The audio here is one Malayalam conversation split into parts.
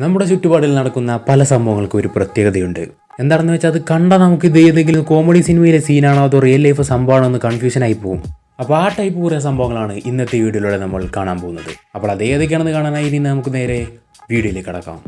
നമ്മുടെ ചുറ്റുപാടിൽ നടക്കുന്ന പല സംഭവങ്ങൾക്കും ഒരു പ്രത്യേകതയുണ്ട്. എന്താണെന്ന് വെച്ചാൽ അത് കണ്ടാൽ നമുക്ക് ഇത് ഏതെങ്കിലും കോമഡി സിനിമയിലെ സീനാണോ അതോ റിയൽ ലൈഫ് സംഭവമാണോ എന്ന് കൺഫ്യൂഷൻ ആയി പോകും അപ്പോൾ ആ ടൈപ്പ് കുറേ സംഭവങ്ങളാണ് ഇന്നത്തെ വീഡിയോയിലൂടെ നമ്മൾ കാണാൻ പോകുന്നത്. അപ്പോൾ അത് ഏതൊക്കെയാണെന്ന് കാണാനായി ഇനി നമുക്ക് നേരെ വീഡിയോയിലേക്ക് കടക്കാം.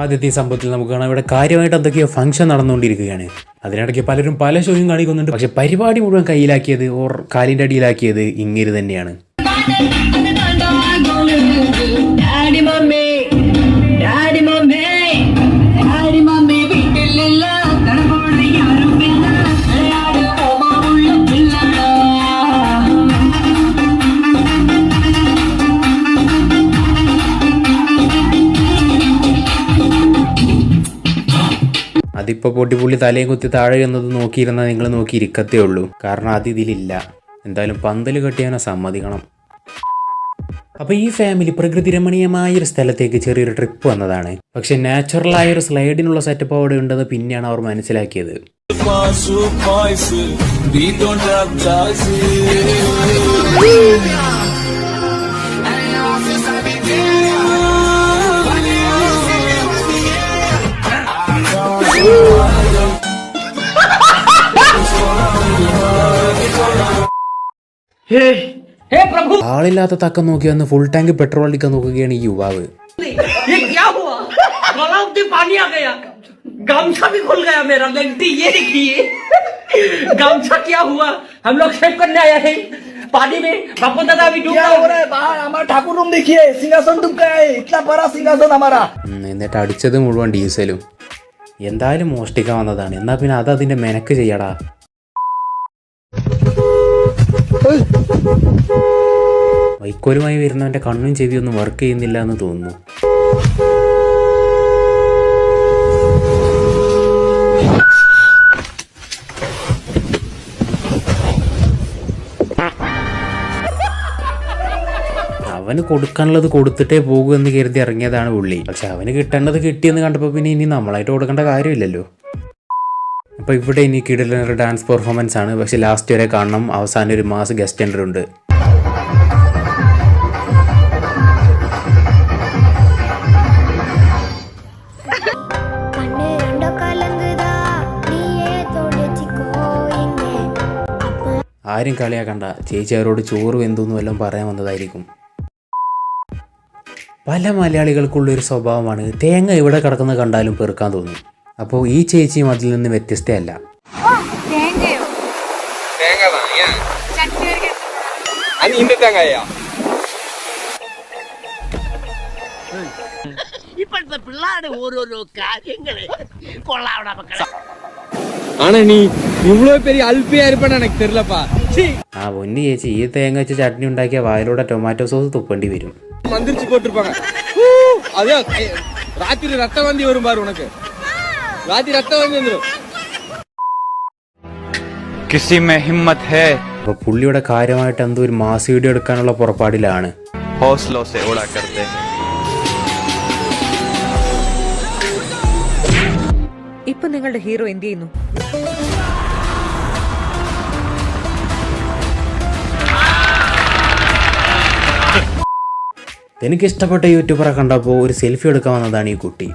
ആദ്യത്തെ സംഭവത്തിൽ നമുക്ക് കാണാം ഇവിടെ കാര്യമായിട്ട് എന്തൊക്കെയോ ഫംഗ്ഷൻ നടന്നുകൊണ്ടിരിക്കുകയാണ്. അതിനിടയ്ക്ക് പലരും പല ഷോയും കാണിക്കുന്നുണ്ട്. പക്ഷെ പരിപാടി മുഴുവൻ കയ്യിലാക്കിയത് ഓർ കാലിന്റെ അടിയിലാക്കിയത് ഇങ്ങനെ തന്നെയാണ്. അതിപ്പോൾ പൊട്ടിപ്പുള്ളി തലയും കുത്തി താഴെ എന്നത് നോക്കിയിരുന്നാൽ നിങ്ങൾ നോക്കിയിരിക്കത്തേ ഉള്ളൂ. കാരണം അത് ഇതിലില്ല. എന്തായാലും പന്തൽ കെട്ടിയാനോ സമ്മതിക്കണം. അപ്പോൾ ഈ ഫാമിലി പ്രകൃതി രമണീയമായ ഒരു സ്ഥലത്തേക്ക് ചെറിയൊരു ട്രിപ്പ് വന്നതാണ്. പക്ഷെ നാച്ചുറലായ ഒരു സ്ലൈഡിനുള്ള സെറ്റപ്പ് അവിടെ ഉണ്ടെന്ന് പിന്നെയാണ് അവർ മനസ്സിലാക്കിയത്. We don't have choice. ആളില്ലാത്ത തക്കം നോക്കി വന്ന് ഫുൾ ടാങ്ക് പെട്രോൾ അടിക്കാൻ നോക്കുകയാണ് ഈ യുവാവ് ये क्या हुआ गलाव से पानी आ गया गमछा भी खुल गया मेरा लगती ये देखिए गमछा क्या हुआ हम लोग शेव करने आया है पानी में बापू दादा अभी डूब क्या हो रहा है बाहर हमारा ठाकुर रूम देखिए सिंहासन डूब गया है इतना बड़ा सिंहासन हमारा ഉം, എന്നിട്ട് അടിച്ചത് മുഴുവൻ ഡീസലും എന്തായാലും മോഷ്ടിക്കാൻ വന്നതാണ് എന്നാ പിന്നെ അത് അതിന്റെ മെനക്ക് ചെയ്യടാ വൈക്കോലുമായി വരുന്നവന്റെ കണ്ണും ചെവിയൊന്നും വർക്ക് ചെയ്യുന്നില്ല എന്ന് തോന്നുന്നു. അവന് കൊടുക്കാനുള്ളത് കൊടുത്തിട്ടേ പോകൂ എന്ന് കരുതി ഇറങ്ങിയതാണ് പുള്ളി. പക്ഷെ അവന് കിട്ടേണ്ടത് കിട്ടിയെന്ന് കണ്ടപ്പോൾ പിന്നെ ഇനി നമ്മളായിട്ട് കൊടുക്കേണ്ട കാര്യമില്ലല്ലോ. അപ്പോൾ ഇവിടെ ഇനി കിടലൊരു ഡാൻസ് പെർഫോമൻസ് ആണ്. പക്ഷെ ലാസ്റ്റ് വരെ കാണണം. അവസാനം ഒരു മാസ് ഗസ്റ്റ് എന്റർ ഉണ്ട്. ആരും കളിയാക്കണ്ട. ചേച്ചി അവരോട് ചോറ് വെന്തെന്നും എല്ലാം പറയാൻ വന്നതായിരിക്കും. പല മലയാളികൾക്കുള്ളൊരു സ്വഭാവമാണ്. തേങ്ങ ഇവിടെ കിടക്കുന്നത് കണ്ടാലും പെറുക്കാൻ തോന്നും. അപ്പോൾ ഈ ചേച്ചിയും അതിൽ നിന്ന് വ്യത്യസ്തയല്ല ഇപ്പോഴത്തെ പിള്ളേരുടെ ഓരോരോ കാര്യങ്ങള് കൊള്ളാവണ മക്കളെ ஆனா நீ இவ்வளவு பெரிய அல்பியா இருப்பேன்னு எனக்கு தெரியலப்பா சீ ആ പൊന്നി ചേച്ചി ഈ തേങ്ങ വെച്ച് ചട്നി ഉണ്ടാക്കിയ വായിലൂടെ ടൊമാറ്റോ സോസ് തുപ്പേണ്ടി വരും மந்திரிச்சு போட்டிருப்பாங்க ஊ, அதே ஐ, ராத்திரி ரத்த வந்தி வரும் பாரு உனக்கு ರಾತ್ರಿ ഹിമ്മത് ഹേ പുള്ളിയുടെ കാര്യമായിട്ട് എന്തോ ഒരു മാസ് വീഡിയോ എടുക്കാനുള്ള പുറപ്പാടിലാണ്. ഇപ്പൊ നിങ്ങളുടെ ഹീറോ എന്ത് ചെയ്യുന്നു? എനിക്കിഷ്ടപ്പെട്ട യൂട്യൂബറെ കണ്ടപ്പോ ഒരു സെൽഫി എടുക്കാൻ വന്നതാണ് ഈ കുട്ടി.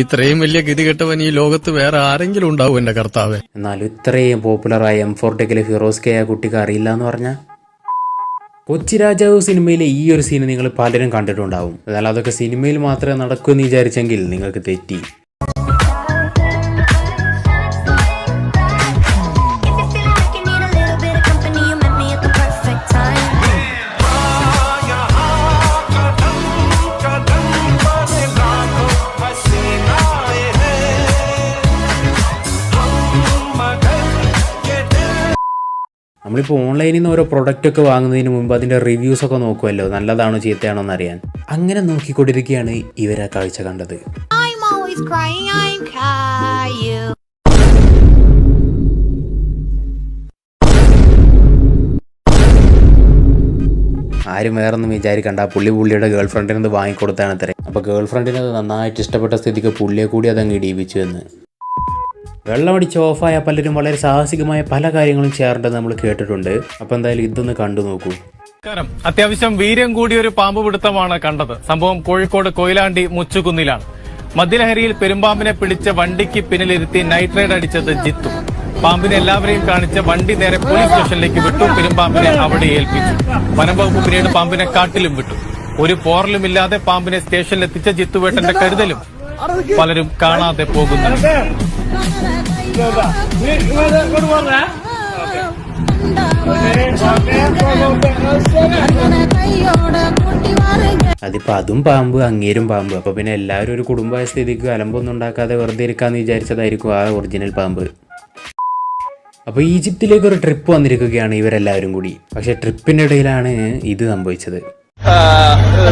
ഇത്രയും വലിയ ഗതികെട്ടവൻ ഈ ലോകത്ത് വേറെ ആരെങ്കിലും ഉണ്ടാവും എന്റെ കർത്താവ്. എന്നാലും ഇത്രയും പോപ്പുലറായ എം ഫോർട്ടിക്കലെ ഫിറോസ് കെ ആ കുട്ടിക്ക് അറിയില്ല എന്ന് പറഞ്ഞാൽ കൊച്ചി രാജാവ് സിനിമയിലെ ഈ ഒരു സീൻ നിങ്ങൾ പലരും കണ്ടിട്ടുണ്ടാവും. എന്നാൽ അതൊക്കെ സിനിമയിൽ മാത്രമേ നടക്കൂ എന്ന് വിചാരിച്ചെങ്കിൽ നിങ്ങൾക്ക് തെറ്റി. നമ്മളിപ്പോൾ ഓൺലൈനിൽ നിന്ന് ഓരോ പ്രൊഡക്റ്റ് ഒക്കെ വാങ്ങുന്നതിന് മുമ്പ് അതിന്റെ റിവ്യൂസ് ഒക്കെ നോക്കുമല്ലോ നല്ലതാണോ ചീത്തയാണോ എന്നറിയാൻ. അങ്ങനെ നോക്കിക്കൊണ്ടിരിക്കുകയാണ് ഇവരാ കാഴ്ച കണ്ടത്. ആരും വേറൊന്നും വിചാരിക്കണ്ട. പുള്ളി പുള്ളിയുടെ ഗേൾ ഫ്രണ്ടിന് അത് വാങ്ങിക്കൊടുത്താണ് അത്രേ അപ്പോൾ ഗേൾ ഫ്രണ്ടിനത് നന്നായിട്ട് ഇഷ്ടപ്പെട്ട സ്ഥിതിക്ക് പുള്ളിയെ കൂടി അതങ്ങ് ഇടിയിപ്പിച്ചു എന്ന്. വെള്ളമടിച്ച് ഓഫായ പലരും വളരെ സാഹസികമായ പല കാര്യങ്ങളും ചെയ്യാറുണ്ടെന്ന് നമ്മൾ കേട്ടിട്ടുണ്ട്. അപ്പോൾ എന്തായാലും ഇതൊന്ന് കണ്ടു നോക്കൂ. നമസ്കാരം. അത്യാവശ്യം വീര്യം കൂടിയ ഒരു പാമ്പ് പിടുത്തമാണ് കണ്ടത്. സംഭവം കോഴിക്കോട് കൊയിലാണ്ടി മുച്ചുകുന്നിലാണ്. മദ്യലഹരിയിൽ പെരുമ്പാമ്പിനെ പിടിച്ച വണ്ടിക്ക് പിന്നിലിരുത്തി നൈറ്റ് റൈഡ് അടിച്ചത് ജിത്തു. പാമ്പിനെ എല്ലാവരെയും കാണിച്ച് വണ്ടി നേരെ പോലീസ് സ്റ്റേഷനിലേക്ക് വിട്ടു. പെരുമ്പാമ്പിനെ അവിടെ ഏൽപ്പിച്ചു. വനംവകുപ്പ് പിന്നീട് പാമ്പിനെ കാട്ടിലും വിട്ടു. ഒരു പോറലുമില്ലാതെ പാമ്പിനെ സ്റ്റേഷനിലെത്തിച്ച ജിത്തുവേട്ടന്റെ കരുതലും പലരും കാണാതെ പോകുന്നു അതിപ്പോൾ അതും പാമ്പ് അങ്ങേരും പാമ്പ്. അപ്പൊ പിന്നെ എല്ലാവരും ഒരു കുടുംബമായ സ്ഥിതിക്ക് അലമ്പൊന്നും ഉണ്ടാക്കാതെ വെറുതെ ഇരിക്കാന്ന് വിചാരിച്ചതായിരിക്കും ആ ഒറിജിനൽ പാമ്പ്. അപ്പോൾ ഈജിപ്തിലേക്ക് ഒരു ട്രിപ്പ് വന്നിരിക്കുകയാണ് ഇവരെല്ലാവരും കൂടി. പക്ഷെ ട്രിപ്പിന്റെ ഇടയിലാണ് ഇത് സംഭവിച്ചത്.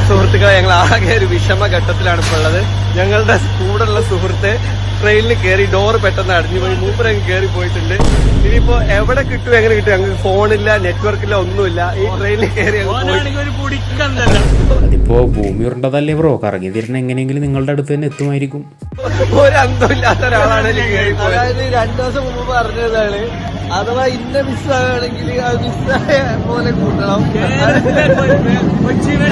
സുഹൃത്തുക്കളെ ഞങ്ങൾ ആകെ ഒരു വിഷമ ഘട്ടത്തിലാണ് ഇപ്പോൾ ഉള്ളത്. ഞങ്ങളുടെ കൂടെയുള്ള സുഹൃത്ത് ട്രെയിനിൽ കയറി ഡോറ് പെട്ടെന്ന് അടഞ്ഞു പോയി. മൂപ്പരങ്ങ് കയറി പോയിട്ടുണ്ട്. ഇനിയിപ്പോ എവിടെ കിട്ടും എങ്ങനെ കിട്ടും? ഞങ്ങൾക്ക് ഫോണില്ല നെറ്റ്വർക്ക് ഇല്ല ഒന്നുമില്ല. ഈ ട്രെയിനിൽ കയറി അതിപ്പോ ഭൂമി ഉരുണ്ടതല്ലേ ബ്രോ കറങ്ങി തിരിഞ്ഞ എങ്ങനെയെങ്കിലും നിങ്ങളുടെ അടുത്ത് തന്നെ എത്തുമായിരിക്കും. ഒരന്തമില്ലാത്ത ഒരാളാണ്. അതായത് രണ്ടു ദിവസം മുമ്പ് പറഞ്ഞതാണ്. അഥവാ ഇന്ന മിസ്സാണെങ്കിൽ ആ മിസ്സായ പോലെ കൂട്ടണം.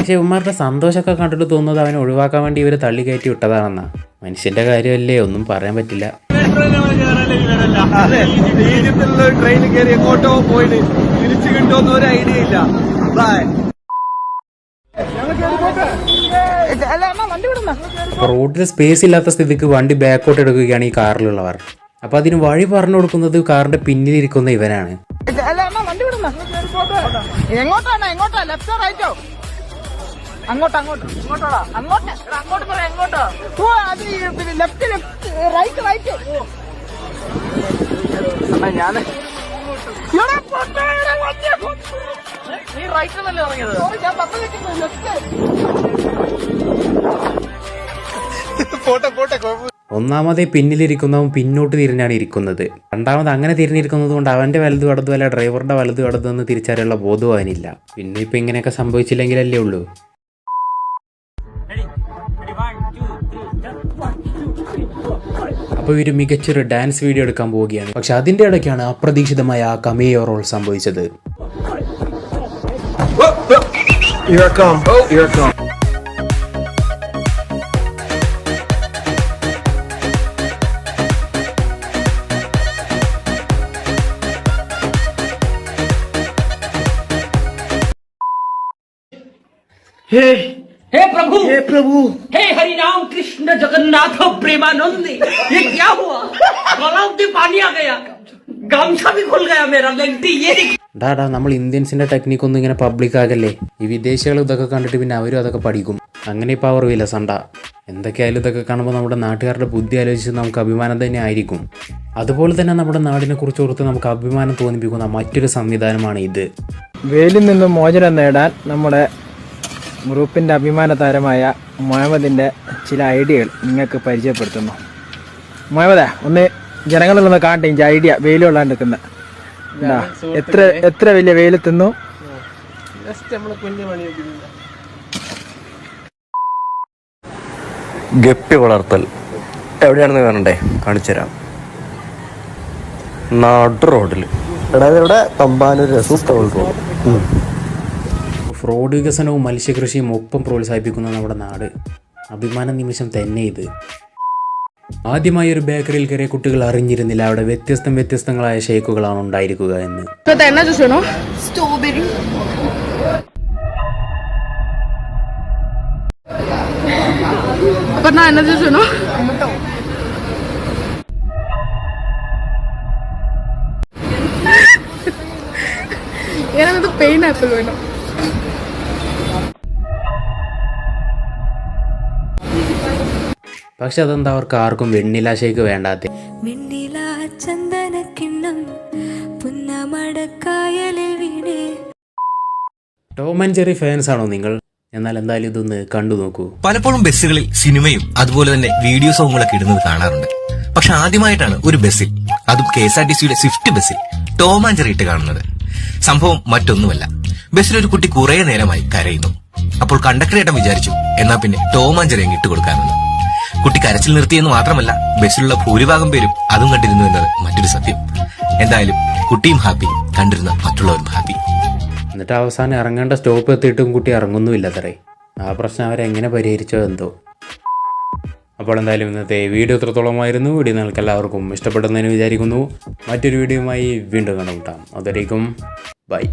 ശിവന്മാരുടെ സന്തോഷമൊക്കെ കണ്ടിട്ട് തോന്നുന്നത് അവനെ ഒഴിവാക്കാൻ വേണ്ടി ഇവർ തള്ളി കയറ്റി വിട്ടതാണെന്നാ. മനുഷ്യന്റെ കാര്യമല്ലേ? ഒന്നും പറയാൻ പറ്റില്ല. ഈജിപ്തിലുള്ള കയറി എങ്ങോട്ടോ പോയിട്ട് തിരിച്ചു കിട്ടുമെന്ന് ഒരു ഐഡിയ ഇല്ല. റോഡിൽ സ്പേസ് ഇല്ലാത്ത സ്ഥിതിക്ക് വണ്ടി ബാക്കോട്ട് എടുക്കുകയാണ് ഈ കാറിലുള്ളവർ. അപ്പൊ അതിന് വഴി പറഞ്ഞു കൊടുക്കുന്നത് കാറിന്റെ പിന്നിലിരിക്കുന്ന ഇവനാണ്. എങ്ങോട്ടാണ് എങ്ങോട്ടാ? ലെഫ്റ്റോ റൈറ്റോ അങ്ങോട്ട് അങ്ങോട്ട് ഇങ്ങോട്ടോടാ. അങ്ങോട്ട് അങ്ങോട്ട് പറയാം എങ്ങോട്ടോ ഓ അത് ലെഫ്റ്റ് ലെഫ്റ്റ് റൈറ്റ് റൈറ്റ് ഞാൻ നീ റൈറ്റ് എന്നല്ലേ ഇറങ്ങിയത്? ഞാൻ പത്ത് കിട്ടുന്നു ലെഫ്റ്റ് ഒന്നാമതേ പിന്നിലിരിക്കുന്നവൻ പിന്നോട്ട് തിരിഞ്ഞാണ് ഇരിക്കുന്നത്. രണ്ടാമത് അങ്ങനെ തിരിഞ്ഞിരിക്കുന്നത് കൊണ്ട് അവന്റെ വലതു വടതു അല്ല ഡ്രൈവറുടെ വലതു കടന്നു എന്ന് തിരിച്ചറിയുള്ള ബോധവും അവനില്ല. പിന്നെ ഇപ്പൊ ഇങ്ങനെയൊക്കെ സംഭവിച്ചില്ലെങ്കിലല്ലേ ഉള്ളൂ. അപ്പോൾ ഇവർ മികച്ചൊരു ഡാൻസ് വീഡിയോ എടുക്കാൻ പോവുകയാണ്. പക്ഷെ അതിന്റെ ഇടയ്ക്കാണ് അപ്രതീക്ഷിതമായ ആ കമേയോ റോൾ സംഭവിച്ചത്. हे हे प्रभु हे प्रभु हे हरि राम कृष्ण जगन्नाथ प्रेमानंद ये क्या हुआ गलाव से पानी आ गया गमछा भी खुल गया मेरा लेंटी ये देखिए ഡാടാ നമ്മൾ ഇന്ത്യൻസിന്റെ ടെക്നിക്ക് ഒന്നും ഇങ്ങനെ പബ്ലിക് ആകല്ലേ ഈ വിദേശികൾ ഇതൊക്കെ കണ്ടിട്ട് പിന്നെ അവരും അതൊക്കെ പഠിക്കും അങ്ങനെ ഇപ്പോൾ അവർ വിലസണ്ട എന്തൊക്കെയായാലും ഇതൊക്കെ കാണുമ്പോൾ നമ്മുടെ നാട്ടുകാരുടെ ബുദ്ധി ആലോചിച്ച് നമുക്ക് അഭിമാനം തന്നെ ആയിരിക്കും അതുപോലെ തന്നെ നമ്മുടെ നാടിനെ കുറിച്ച് ഓർത്ത് നമുക്ക് അഭിമാനം തോന്നിപ്പിക്കുന്ന മറ്റൊരു സംവിധാനമാണ് ഇത് വെയിലിൽ നിന്നും മോചനം നേടാൻ നമ്മുടെ ഗ്രൂപ്പിന്റെ അഭിമാന താരമായ മുഹമ്മദിന്റെ ചില ഐഡിയകൾ നിങ്ങൾക്ക് പരിചയപ്പെടുത്തുന്നു. മുഹമ്മദേ ഒന്ന് ജനങ്ങളിലൊന്ന് കാണട്ടെ ഈ ഐഡിയ വെയിൽ കൊള്ളാണ്ട് നിൽക്കുന്ന എന്താ എത്ര എത്ര വലിയ വെയിൽ തിന്നു? ഗപ്പി വളർത്തൽ. എവിടെയാണെന്ന് കാണണ്ടേ? കാണിച്ചു തരാം. നാട്ടു റോഡിൽ എടാ ഇവിടെ തമ്പാനൂർ രസം റോഡ് ഫ്രോഡ് വികസനവും മത്സ്യകൃഷിയും ഒപ്പം പ്രോത്സാഹിപ്പിക്കുന്ന നമ്മുടെ നാട്. അഭിമാന നിമിഷം തന്നെ ഇത്. ആദ്യമായി ഒരു ബേക്കറിയിൽ കയറിയ കുട്ടികൾ അറിഞ്ഞിരുന്നില്ല അവിടെ വ്യത്യസ്തം വ്യത്യസ്തങ്ങളായ ഷേക്കുകളാണ് ഉണ്ടായിരിക്കുക എന്ന്. ജ്യൂസ് വേണോ? Strawberry. അപ്പൊ പക്ഷെ അതെന്താ അവർക്ക് ആർക്കും വെണ്ണില ഷേക്ക് വേണ്ടാത്ത വെണ്ണില ചന്ദന കിണ്ണം പുന്നമടക്കായലിൽ വീണേ. ടോം ആൻഡ് ജെറി ഫാൻസ് ആണോ നിങ്ങൾ? എന്നാൽ എന്തായാലും ഇതൊന്ന് കണ്ടു നോക്കൂ. പലപ്പോഴും ബസ്സുകളിൽ സിനിമയും അതുപോലെ തന്നെ വീഡിയോ സോങ്ങുകളൊക്കെ ഇടുന്നത് കാണാറുണ്ട്. പക്ഷെ ആദ്യമായിട്ടാണ് ഒരു ബസ്സിൽ അതും കെ എസ് ആർ ടി സിയുടെ സ്വിഫ്റ്റ് ബസ്സിൽ ടോം ആൻഡ് ജെറി ഇട്ട് കാണുന്നത്. സംഭവം മറ്റൊന്നുമല്ല. ബസ്സിൽ ഒരു കുട്ടി കുറെ നേരമായി കരയുന്നു. അപ്പോൾ കണ്ടക്ടറേട്ടൻ വിചാരിച്ചു എന്നാ പിന്നെ ടോം ആൻഡ് ജെറിയും ഇട്ട് ഇട്ടുകൊടുക്കാമെന്ന് കുട്ടി കരച്ചിൽ നിർത്തിയെന്ന് മാത്രമല്ല ബസ്സിലുള്ള ഭൂരിഭാഗം പേരും അതും കണ്ടിരുന്നു എന്നത് മറ്റൊരു സത്യം. എന്തായാലും കുട്ടിയും ഹാപ്പി കണ്ടിരുന്ന മറ്റുള്ളവരും ഹാപ്പി. എന്നിട്ട് അവസാനം ഇറങ്ങേണ്ട സ്റ്റോപ്പ് എത്തിയിട്ടും കുട്ടി ഇറങ്ങുന്നുമില്ല തറേ ആ പ്രശ്നം അവരെങ്ങനെ പരിഹരിച്ചോ എന്തോ. അപ്പോൾ എന്തായാലും ഇന്നത്തെ വീഡിയോ എത്രത്തോളമായിരുന്നു വീഡിയോ നിങ്ങൾക്ക് എല്ലാവർക്കും ഇഷ്ടപ്പെട്ടെന്ന് വിചാരിക്കുന്നു. മറ്റൊരു വീഡിയോയുമായി വീണ്ടും കണ്ടുമുട്ടാം അതുവരേക്കും ബൈ.